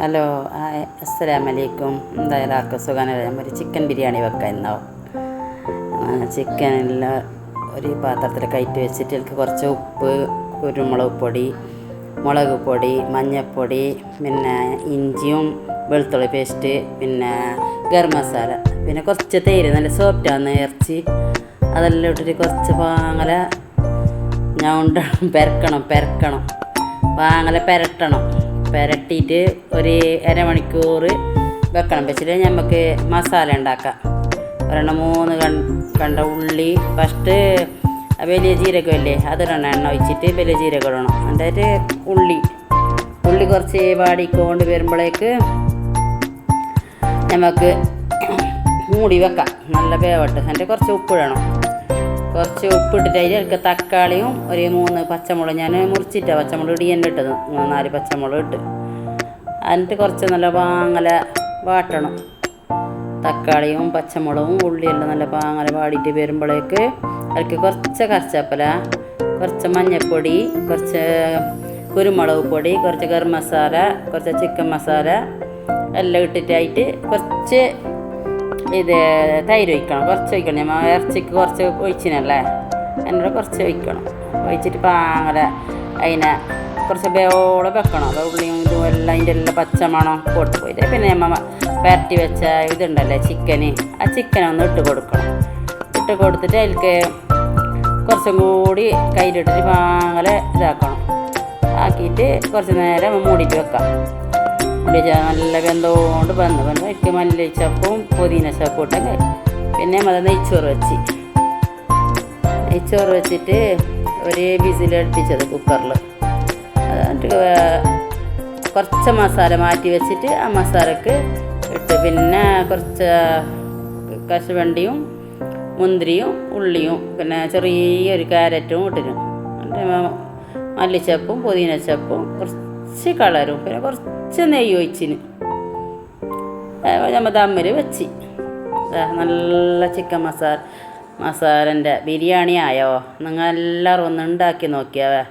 Hello അസ്സലാമലൈക്കും. എന്താ എല്ലാവർക്കും സുഖമാണ് ഒരു ചിക്കൻ ബിരിയാണി വെക്കാൻ ഇന്നാവും ചിക്കനെല്ലാം ഒരു പാത്രത്തിൽ കയറ്റി വെച്ചിട്ട് എനിക്ക് കുറച്ച് ഉപ്പ് കുരുമുളക് പൊടി മുളക് പൊടി മഞ്ഞൾപ്പൊടി പിന്നെ ഇഞ്ചിയും വെളുത്തുള്ളി പേസ്റ്റ് പിന്നെ ഗരം മസാല പിന്നെ കുറച്ച് തേര് നല്ല സോഫ്റ്റാണ് ഇറച്ചി അതെല്ലാം ഇട്ടിട്ട് കുറച്ച് വാങ്ങല ഞാൻ ഉണ്ടാകും പെരക്കണം പെരക്കണം. വാങ്ങല പെരട്ടണം. പെരട്ടിയിട്ട് ഒരു അരമണിക്കൂർ വെക്കണം. വെച്ചിട്ട് നമുക്ക് മസാല ഉണ്ടാക്കാം. ഒരെണ്ണം മൂന്ന് കണ്ട ഉള്ളി ഫസ്റ്റ് വലിയ ജീരകമല്ലേ അതിടണം എണ്ണ ഒഴിച്ചിട്ട് വലിയ ജീരകം ഇടണം. എന്നിട്ട് ഉള്ളി ഉള്ളി കുറച്ച് വാടിക്കൊണ്ട് വരുമ്പോഴേക്ക് നമുക്ക് മൂടി വെക്കാം. നല്ല വേവട്ട്. എന്നിട്ട് കുറച്ച് ഉപ്പിടണം കുറച്ച് ഉപ്പിട്ടിട്ട് അതിലേക്ക് തക്കാളിയും ഒരു മൂന്ന് പച്ചമുളക് ഞാൻ മുറിച്ചിട്ടാണ് പച്ചമുളക് ഇടിയന്നെ ഇട്ടത്. മൂന്ന് നാല് പച്ചമുളക് ഇട്ട്. എന്നിട്ട് കുറച്ച് നല്ല പാങ്ങല വാട്ടണം. തക്കാളിയും പച്ചമുളകും ഉള്ളിയെല്ലാം നല്ല പാങ്ങല വാടിയിട്ട് വരുമ്പോഴേക്ക് അതിലേക്ക് കുറച്ച് കറിച്ചപ്പല കുറച്ച് മഞ്ഞൾപ്പൊടി കുറച്ച് കുരുമുളക് പൊടി കുറച്ച് ഗരം മസാല കുറച്ച് ചിക്കൻ മസാല എല്ലാം ഇട്ടിട്ടായിട്ട് കുറച്ച് ഇത് തൈര് ഒഴിക്കണം. കുറച്ച് ഒഴിക്കണം. ഞമ്മ ഇറച്ചിക്ക് കുറച്ച് ഒഴിച്ചിനല്ലേ? എന്നോട് കുറച്ച് ഒഴിക്കണം. ഒഴിച്ചിട്ട് പാങ്ങല അതിനെ കുറച്ച് വേവോളം വെക്കണം. അത് ഉള്ളിയും ഇതും എല്ലാം അതിന്റെ എല്ലാം പച്ചമണം പോട്ട് പോയിട്ട് പിന്നെ നമ്മൾ പരട്ടി വെച്ച ഇതുണ്ടല്ലേ ചിക്കന്? ആ ചിക്കൻ ഒന്ന് ഇട്ട് കൊടുക്കണം. ഇട്ട് കൊടുത്തിട്ട് അതിലേക്ക് കുറച്ചും കൂടി കയ്യിലിട്ടിട്ട് പാങ്ങല ഇതാക്കണം. ആക്കിയിട്ട് കുറച്ച് നേരം മൂടിയിട്ട് വെക്കാം. ഉള്ളിച്ച നല്ല വെന്തോണ്ട് വന്ന് വന്ന് എനിക്ക് മല്ലിച്ചപ്പും പുതിന ചപ്പും ഇട്ടെങ്കിൽ പിന്നെ അത് നെയ്ച്ചോറ് വെച്ച്. നെയ്ച്ചോറ് വെച്ചിട്ട് ഒരേ ബിസിലടുപ്പിച്ചത് കുക്കറിൽ എന്നിട്ട് കുറച്ച് മസാല മാറ്റി വെച്ചിട്ട് ആ മസാലക്ക് ഇട്ട്. പിന്നെ കുറച്ച് കശുവണ്ടിയും മുന്തിരിയും ഉള്ളിയും പിന്നെ ചെറിയൊരു ക്യാരറ്റും ഇട്ടിരുന്നു. മല്ലിച്ചപ്പും പുതിനച്ചപ്പും കുറച്ച് കളറും പിന്നെ കുറച്ച് നെയ്യ് ഒഴിച്ചിന് നമ്മൾ തമ്മിൽ വെച്ച്. നല്ല ചിക്കൻ മസാല മസാലന്റെ ബിരിയാണി ആയോ? നിങ്ങൾ എല്ലാവരും ഒന്ന് ഉണ്ടാക്കി നോക്കിയാവേ.